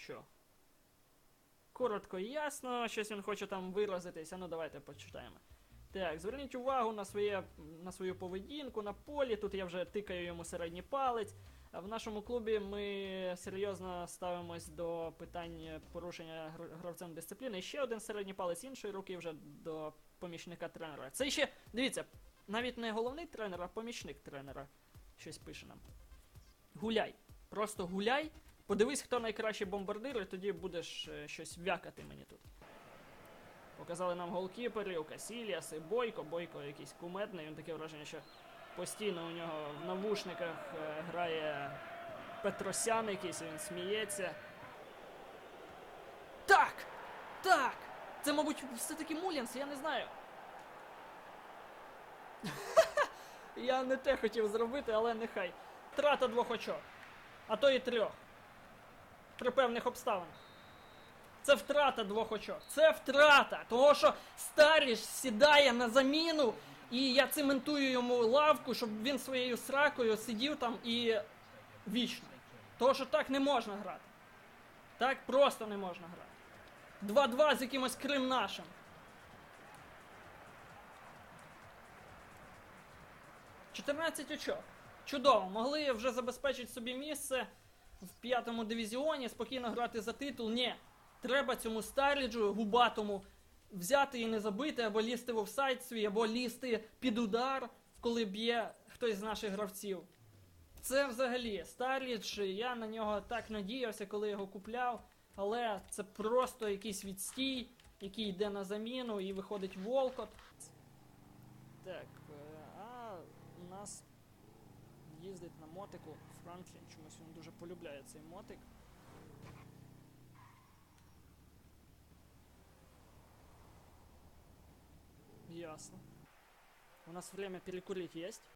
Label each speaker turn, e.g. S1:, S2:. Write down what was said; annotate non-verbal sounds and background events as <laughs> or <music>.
S1: Що? Коротко і ясно, щось він хоче там виразитися. Ну давайте почитаємо. Так, зверніть увагу на, своє, на свою поведінку на полі. Тут я вже тикаю йому середній палець. В нашому клубі ми серйозно ставимось до питань порушення гравцем дисципліни. І ще один середній палець іншої руки вже до помічника тренера. Це ще, дивіться, навіть не головний тренер, а помічник тренера щось пише нам. Гуляй. Просто гуляй. Подивись, хто найкращий бомбардир, і тоді будеш е, щось вякати мені тут. Показали нам голкіперів, Касіліас і Бойко. Бойко якийсь кумедний, він таке враження, що постійно у нього в навушниках е, грає Петросян якийсь, він сміється. Так! Так! Це, мабуть, все-таки Мулінс, я не знаю. <laughs> я не те хотів зробити, але нехай. Трата двох очок. А то і трьох. При певних обставинах. Це втрата двох очок. Це втрата. Того, що Старіш сідає на заміну, і я цементую йому лавку, щоб він своєю сракою сидів там і вічно. Того, що так не можна грати. Так просто не можна грати. 2-2 з якимось Крим нашим. «14 очок. Чудово. Могли вже забезпечити собі місце в п'ятому дивізіоні, спокійно грати за титул. Ні. Треба цьому Старліджу, губатому, взяти і не забити, або лізти в офсайд свій, або лізти під удар, коли б'є хтось з наших гравців. Це взагалі Старлідж, я на нього так надіявся, коли його купляв, але це просто якийсь відстій, який йде на заміну і виходить Волкот. Так, е, а у нас їздить на мотику Франклін, чомусь він дуже полюбляє цей мотик. Ясно. У нас время перекурить есть?